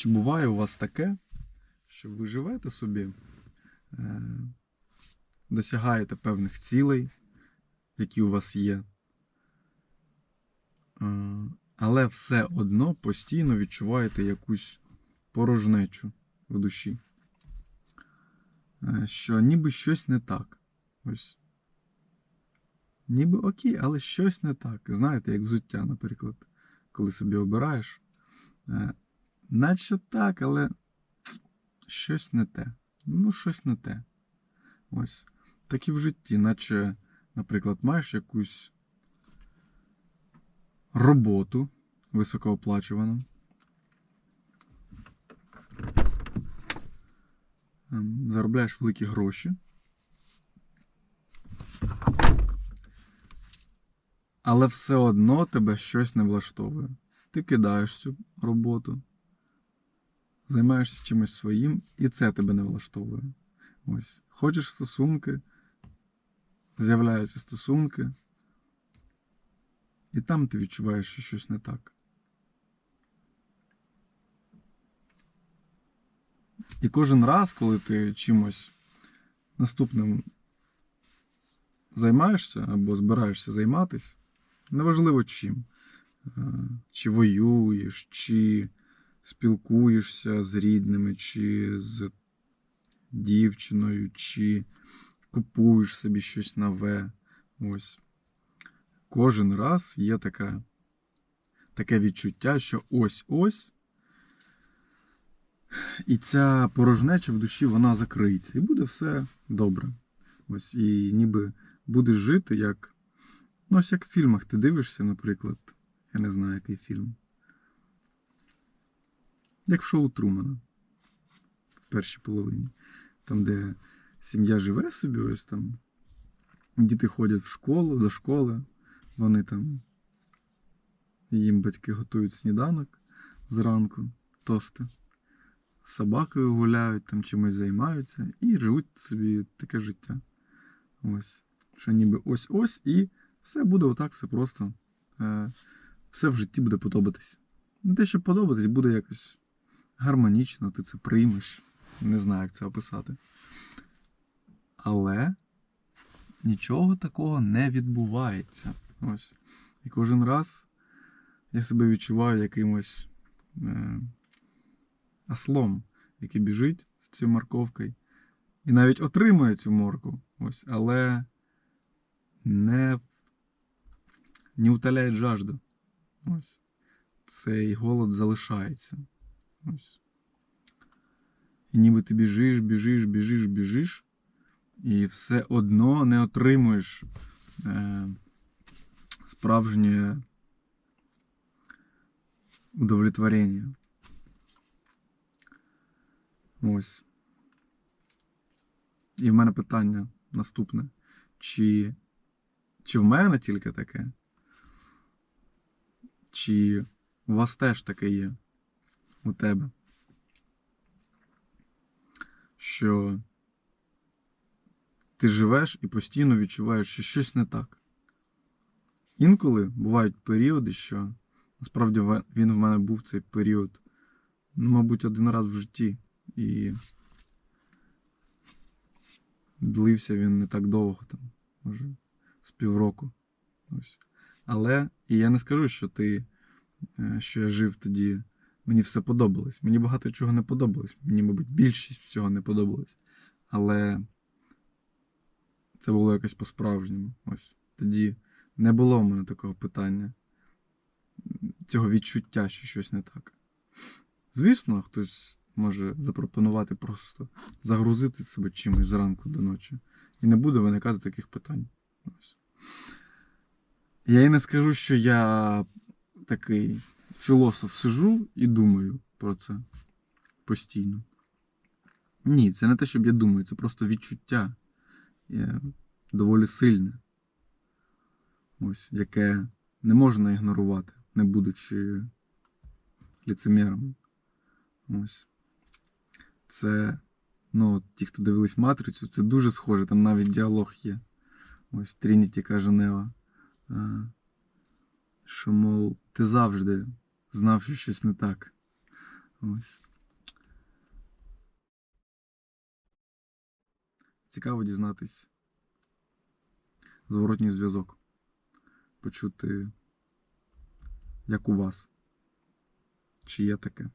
Чи буває у вас таке, що ви живете собі, е, досягаєте певних цілей, які у вас є, е, але все одно постійно відчуваєте якусь порожнечу в душі, Е, що ніби щось не так. Ось. Ніби окей, але щось не так. Знаєте, як взуття, наприклад, коли собі обираєш. Наче так, але щось не те. Ну, щось не те. Ось. Так і в житті, наче, наприклад, маєш якусь роботу високооплачувану. Ем, Заробляєш великі гроші. Але все одно тебе щось не влаштовує. Ти кидаєш цю роботу, займаєшся чимось своїм, і це тебе не влаштовує. Ось. Хочеш стосунки, з'являються стосунки, і там ти відчуваєш, що щось не так. І кожен раз, коли ти чимось наступним займаєшся або збираєшся займатися, неважливо чим. Е, Чи воюєш, чи спілкуєшся з рідними, чи з дівчиною, чи купуєш собі щось нове. Ось. Кожен раз є така, таке відчуття, що ось-ось. І ця порожнеча в душі вона закриється. І буде все добре. Ось, і ніби будеш жити як. Ну, ось як в фільмах ти дивишся, наприклад. Я не знаю, який фільм. Як в шоу Трумана. В першій половині. Там, де сім'я живе собі, ось там. Діти ходять в школу, до школи. Вони там. Їм батьки готують сніданок зранку, тости. Собакою гуляють, там чимось займаються і живуть собі таке життя. Ось. Що ніби ось-ось, і все буде отак, все просто. Е, все в житті буде подобатись. Не те, що подобатись, буде якось гармонічно, ти це приймеш. Не знаю, як це описати. Але нічого такого не відбувається. Ось. І кожен раз я себе відчуваю якимось е, ослом, який біжить з цією морковкою. І навіть отримує цю морку. Ось, але не, не утоляє жажду. Ось. Цей голод залишається. Ось. І ніби ти біжиш, біжиш, біжиш, біжиш, і все одно не отримуєш е, справжнє удовлетворення. Ось. І в мене питання наступне. Чи, чи в мене тільки таке? Чи у вас теж таке є у тебе? Що ти живеш і постійно відчуваєш, що щось не так. Інколи бувають періоди, що насправді він в мене був цей період, ну, мабуть, один раз в житті. І длився він не так довго, там, може, з півроку. Ось. Але і я не скажу, що ти, е, що я жив тоді, мені все подобалось. Мені багато чого не подобалось. Мені, мабуть, більшість всього не подобалось. Але це було якось по-справжньому. Ось. Тоді не було в мене такого питання, цього відчуття, що щось не так. Звісно, хтось може запропонувати просто загрузити себе чимось зранку до ночі. І не буде виникати таких питань. Ось. Я і не скажу, що я такий філософ сижу і думаю про це постійно. Ні, це не те, щоб я думаю, це просто відчуття є доволі сильне. Ось, яке не можна ігнорувати, не будучи ліцеміром. Ось. Це, ну, от ті, хто дивились матрицю, це дуже схоже, там навіть діалог є. Ось Трініті каже Нева. е, Що, мов, ти завжди знав, що щось не так. Ось. Цікаво дізнатись. Зворотній зв'язок. Почути, як у вас, чи є таке.